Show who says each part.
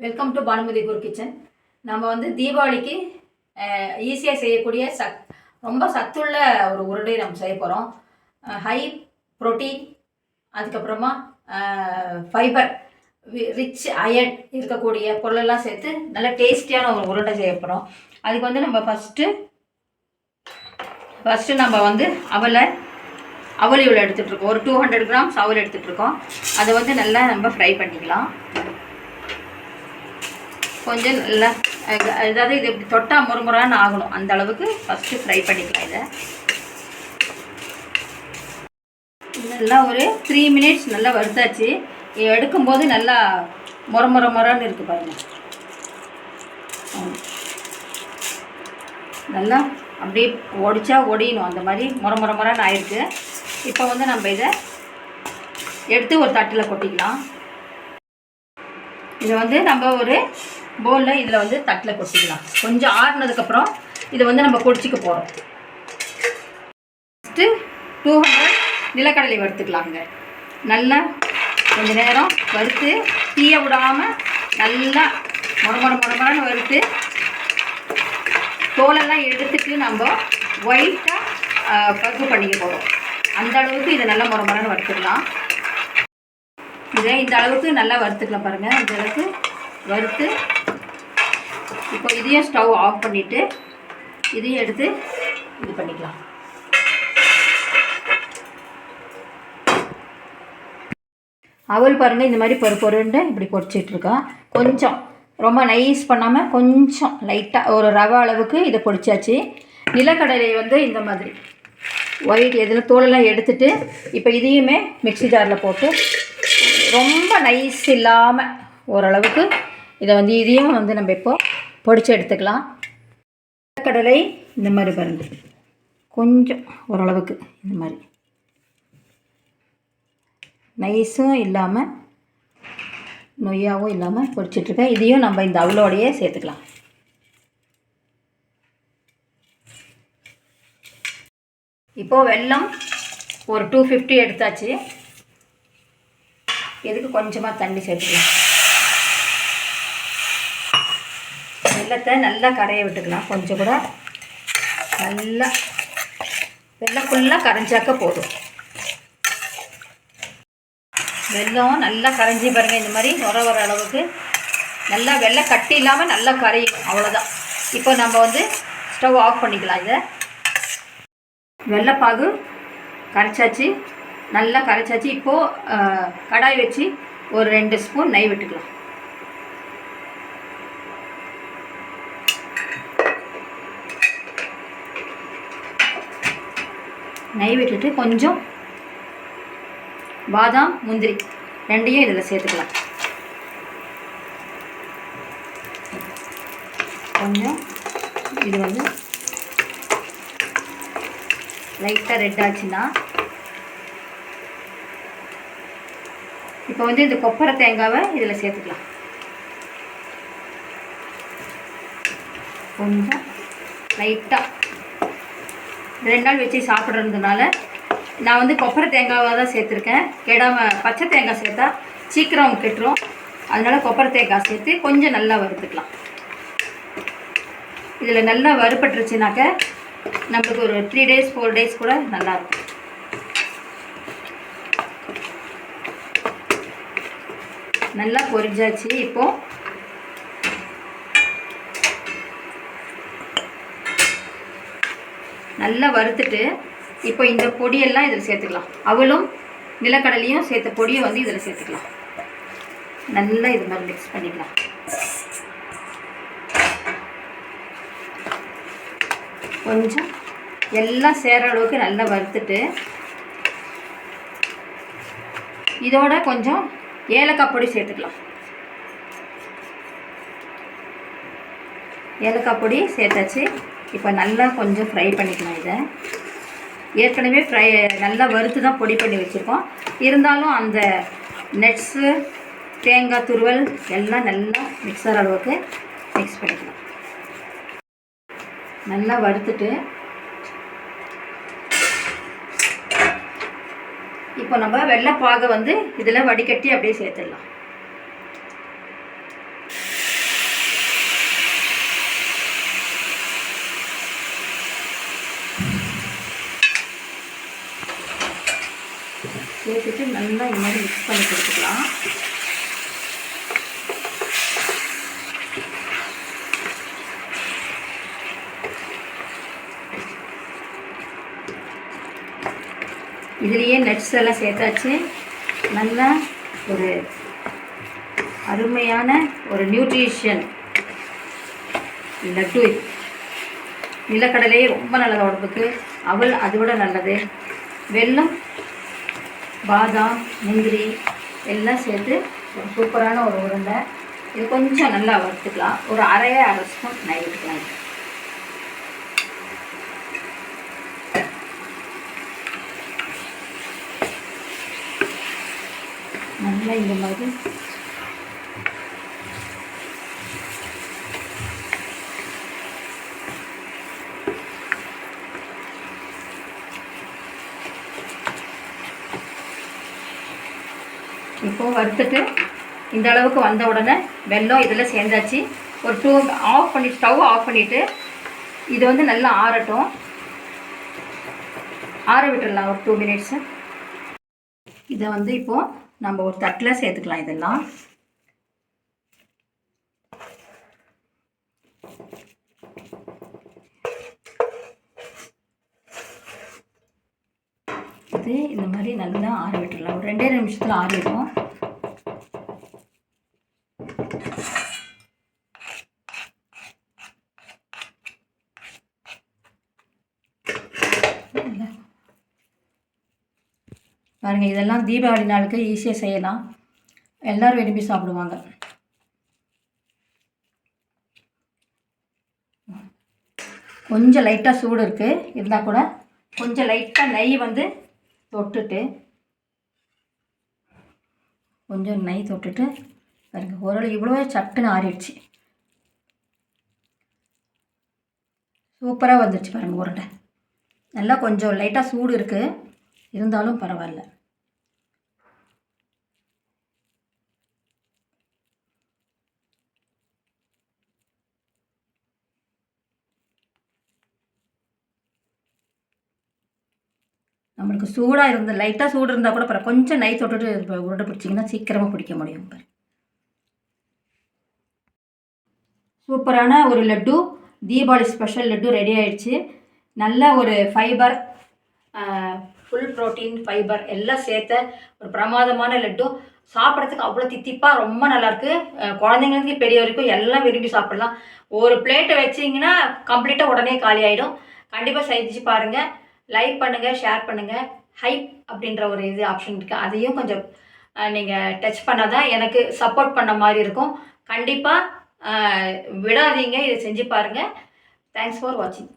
Speaker 1: Welcome to Bhanumathi Guru kitchen நம்ம வந்து தீபாவளிக்கு ஈஸியாக செய்யக்கூடிய சத் ரொம்ப சத்துள்ள ஒரு உருண்டை நம்ம செய்ய போகிறோம் ஹை ப்ரோட்டீன் அதுக்கப்புறமா ஃபைபர் ரிச் அயன் இருக்கக்கூடிய பொருளெல்லாம் சேர்த்து நல்ல டேஸ்டியான ஒரு உருண்டை செய்ய போகிறோம் அதுக்கு வந்து நம்ம ஃபஸ்ட்டு ஃபஸ்ட்டு நம்ம வந்து அவலை அவல் இவ்வளோ எடுத்துகிட்டு இருக்கோம். ஒரு டூ ஹண்ட்ரட் கிராம்ஸ் அவல் எடுத்துகிட்டு இருக்கோம். அதை வந்து நல்லா நம்ம ஃப்ரை பண்ணிக்கலாம். கொஞ்சம் நல்லா அதாவது இது இப்படி தொட்டால் முறுமுறான்னு ஆகணும். அந்த அளவுக்கு ஃபஸ்ட்டு ஃப்ரை பண்ணிக்கலாம் இதை. நல்லா ஒரு த்ரீ மினிட்ஸ் நல்லா வறுத்தாச்சு. இதை எடுக்கும்போது நல்லா முற முற முறன்னு இருக்குது பாருங்கள் நல்லா அப்படியே ஒடிச்சா ஒடியணும். அந்த மாதிரி முற முற முறன்னு ஆயிருக்கு. இப்போ வந்து நம்ம இதை எடுத்து ஒரு தட்டில் கொட்டிக்கலாம். இதை வந்து நம்ம ஒரு பவுலில் இதில் வந்து தட்டில் கொட்டிக்கலாம். கொஞ்சம் ஆறுனதுக்கப்புறம் இதை வந்து நம்ம கொடிச்சிக்க போகிறோம் ஃபஸ்ட்டு டூ ஹண்ட்ரட் நிலக்கடலை வறுத்துக்கலாங்க நல்லா கொஞ்ச நேரம் வறுத்து தீய விடாமல் நல்லா முட முட முடமுறன்னு வறுத்து தோலெல்லாம் எடுத்துட்டு நம்ம ஒயிட்டாக பருப்பு பண்ணிக்க போகிறோம் அந்த அளவுக்கு இதை நல்லா முற முறன்னு வறுத்துக்கலாம். இதை இந்த அளவுக்கு நல்லா வறுத்துக்கலாம் பாருங்கள் இந்த அளவுக்கு வறுத்து இப்போ இதையும் ஸ்டவ் ஆஃப் பண்ணிவிட்டு இதையும் எடுத்து இது பண்ணிக்கலாம். அவல் பாருங்கள் இந்த மாதிரி பொறு பொருண்டு இப்படி பொடிச்சிட்ருக்கோம் கொஞ்சம் ரொம்ப நைஸ் பண்ணாமல் கொஞ்சம் லைட்டாக ஒரு ரவை அளவுக்கு இதை பொடிச்சாச்சு நிலக்கடலை வந்து இந்த மாதிரி. ஒயிட் இதில் தோலெல்லாம் எடுத்துட்டு இப்போ இதையுமே மிக்சி ஜாரில் போட்டு ரொம்ப நைஸ் இல்லாமல் ஓரளவுக்கு இதை வந்து இதையும் வந்து நம்ம இப்போது பொடிச்சு எடுத்துக்கலாம். கடலை இந்த மாதிரி பாருங்கள் கொஞ்சம் ஓரளவுக்கு இந்த மாதிரி. நைஸும் இல்லாமல் நொய்யாவும் இல்லாமல் பொடிச்சிட்ருக்கேன் இதையும் நம்ம இந்த அவளோடையே சேர்த்துக்கலாம். இப்போது வெல்லம் ஒரு டூ ஃபிஃப்டி எடுத்தாச்சு. எதுக்கு கொஞ்சமாக தண்ணி சேர்த்துக்கலாம். வெள்ளத்தை நல்லா கரைய விட்டுக்கலாம். கொஞ்சம் கூட நல்லா வெள்ளம் ஃபுல்லாக கரைஞ்சாக்க போதும். வெல்லம் நல்லா கரைஞ்சி பாருங்கள் இந்த மாதிரி உர வர அளவுக்கு நல்லா வெள்ளை கட்டி இல்லாமல் நல்லா கரையும். அவ்வளோதான் இப்போ நம்ம வந்து ஸ்டவ் ஆஃப் பண்ணிக்கலாம் இதை. வெள்ளைப்பாகு கரைச்சாச்சு. நல்லா கரைச்சாச்சு. இப்போது கடாய் வச்சு ஒரு ரெண்டு ஸ்பூன் நெய் விட்டுக்கலாம். நெய் விட்டுட்டு கொஞ்சம் பாதாம் முந்திரி ரெண்டையும் இதில் சேர்த்துக்கலாம். கொஞ்சம் இது வந்து லைட்டாக ரெட் ஆச்சுன்னா இப்போ வந்து இந்த கொப்பரை தேங்காவை இதில் சேர்த்துக்கலாம். கொஞ்சம் லைட்டாக ரெண்டு நாள் வச்சு சாப்பிட்றதுனால நான் வந்து கொப்பரை தேங்காவாக தான் சேர்த்துருக்கேன். கெடாமல் பச்சை தேங்காய் சேர்த்தா சீக்கிரம் கெட்டுரும். அதனால் கொப்பரை தேங்காய் சேர்த்து கொஞ்சம் நல்லா வறுத்துக்கலாம். இதில் நல்லா வறுபட்டுருச்சுனாக்க நம்மளுக்கு ஒரு த்ரீ டேஸ் ஃபோர் டேஸ் கூட நல்லாயிருக்கும் நல்லா பொரிஞ்சாச்சு இப்போது நல்லா வறுத்துட்டு இப்போ இந்த பொடியெல்லாம் இதில் சேர்த்துக்கலாம். அவளும் நிலக்கடலையும் சேர்த்த பொடியை வந்து இதில் சேர்த்துக்கலாம். நல்லா இது மாதிரி மிக்ஸ் பண்ணிக்கலாம். கொஞ்சம் எல்லாம் சேர அளவுக்கு நல்லா வறுத்துட்டு இதோட கொஞ்சம் ஏலக்காய் பொடி சேர்த்துக்கலாம். ஏலக்காய் பொடி சேர்த்தாச்சு. இப்போ நல்லா கொஞ்சம் ஃப்ரை பண்ணிக்கலாம் இதை. ஏற்கனவே ஃப்ரை நல்லா வறுத்து தான் பொடி பண்ணி வச்சுருக்கோம். இருந்தாலும் அந்த நட்ஸு தேங்காய் துருவல் எல்லாம் நல்லா மிக்சர் அளவுக்கு மிக்ஸ் பண்ணிக்கலாம். நல்லா வறுத்துட்டு இப்போ நம்ம வெள்ளைப்பாகை வந்து இதில் வடிகட்டி அப்படியே சேர்த்துடலாம். சேர்த்துட்டு நல்லா இந்த மாதிரி மிக்ஸ் பண்ணி கொடுத்துக்கலாம். இதுலேயே நட்ஸ் எல்லாம் சேர்த்தாச்சு. நல்லா ஒரு அருமையான ஒரு நியூட்ரிஷன் லட்டு. நிலக்கடலையே ரொம்ப நல்லது உடம்புக்கு. அவள் அதை விட நல்லது. வெள்ளம் பாதாம் முந்திரி எல்லாம் சேர்த்து ஒரு சூப்பரான ஒரு உருண்டை. இது கொஞ்சம் நல்லா வறுத்துக்கலாம். ஒரு அரைய அரை ஸ்பூன் நெய் விட்டுக்கலாம் நல்லா இந்த மாதிரி இப்போ வறுத்துட்டு இந்த அளவுக்கு வந்த உடனே வெல்லம் இதில் சேர்ந்தாச்சு. ஒரு டூ ஆஃப் பண்ணி ஸ்டவ் ஆஃப் பண்ணிவிட்டு இது வந்து நல்லா ஆறட்டும். ஆற விட்டுடலாம் ஒரு டூ மினிட்ஸு இதை வந்து இப்போது நம்ம ஒரு தட்டில் சேர்த்துக்கலாம் இதெல்லாம். இது இந்த மாதிரி நல்லா ஆற விட்டுடலாம் ஒரு ரெண்டே நிமிஷத்தில் ஆறிடும் பாருங்கள் இதெல்லாம் தீபாவளி நாளுக்கு ஈஸியாக செய்யலாம். எல்லோரும் விரும்பி சாப்பிடுவாங்க. கொஞ்சம் லைட்டாக சூடு இருக்குது இருந்தால் கூட கொஞ்சம் லைட்டாக நெய் வந்து தொட்டுட்டு கொஞ்சம் நெய் தொட்டுட்டு பாருங்க ஓரளவு இவ்வளோ சட்டுன்னு ஆறிடுச்சு. சூப்பராக வந்துருச்சு பாருங்கள் உருண்டை. நல்லா கொஞ்சம் லைட்டாக சூடு இருக்குது இருந்தாலும் பரவாயில்ல. நம்மளுக்கு சூடாக இருந்து லைட்டாக சூடு இருந்தால் கூட பரவாயில்ல கொஞ்சம் நை தொட்டுட்டு உருண்டை பிடிச்சிங்கன்னா சீக்கிரமாக பிடிக்க முடியும் பாரு. சூப்பரான ஒரு லட்டு தீபாவளி ஸ்பெஷல் லட்டு ரெடி ஆயிடுச்சு. நல்ல ஒரு ஃபைபர் ஃபுல் ப்ரோட்டீன் ஃபைபர் எல்லாம் சேர்த்த ஒரு பிரமாதமான லட்டு. சாப்பிட்றதுக்கு அவ்வளோ தித்திப்பாக ரொம்ப நல்லாயிருக்கு குழந்தைங்களுக்கு பெரிய வரைக்கும் எல்லாம் விரும்பி சாப்பிடலாம். ஒரு பிளேட்டை வச்சிங்கன்னா கம்ப்ளீட்டாக உடனே காலி ஆகிடும் கண்டிப்பாக செஞ்சு பாருங்கள் லைக் பண்ணுங்கள் ஷேர் பண்ணுங்கள் ஹைப் அப்படின்ற ஒரு இது ஆப்ஷன் இருக்குது அதையும் கொஞ்சம் நீங்கள் டச் பண்ணால் தான் எனக்கு சப்போர்ட் பண்ண மாதிரி இருக்கும். கண்டிப்பாக விடாதீங்க. இதை செஞ்சு பாருங்கள் தேங்க்ஸ் ஃபார் வாட்சிங்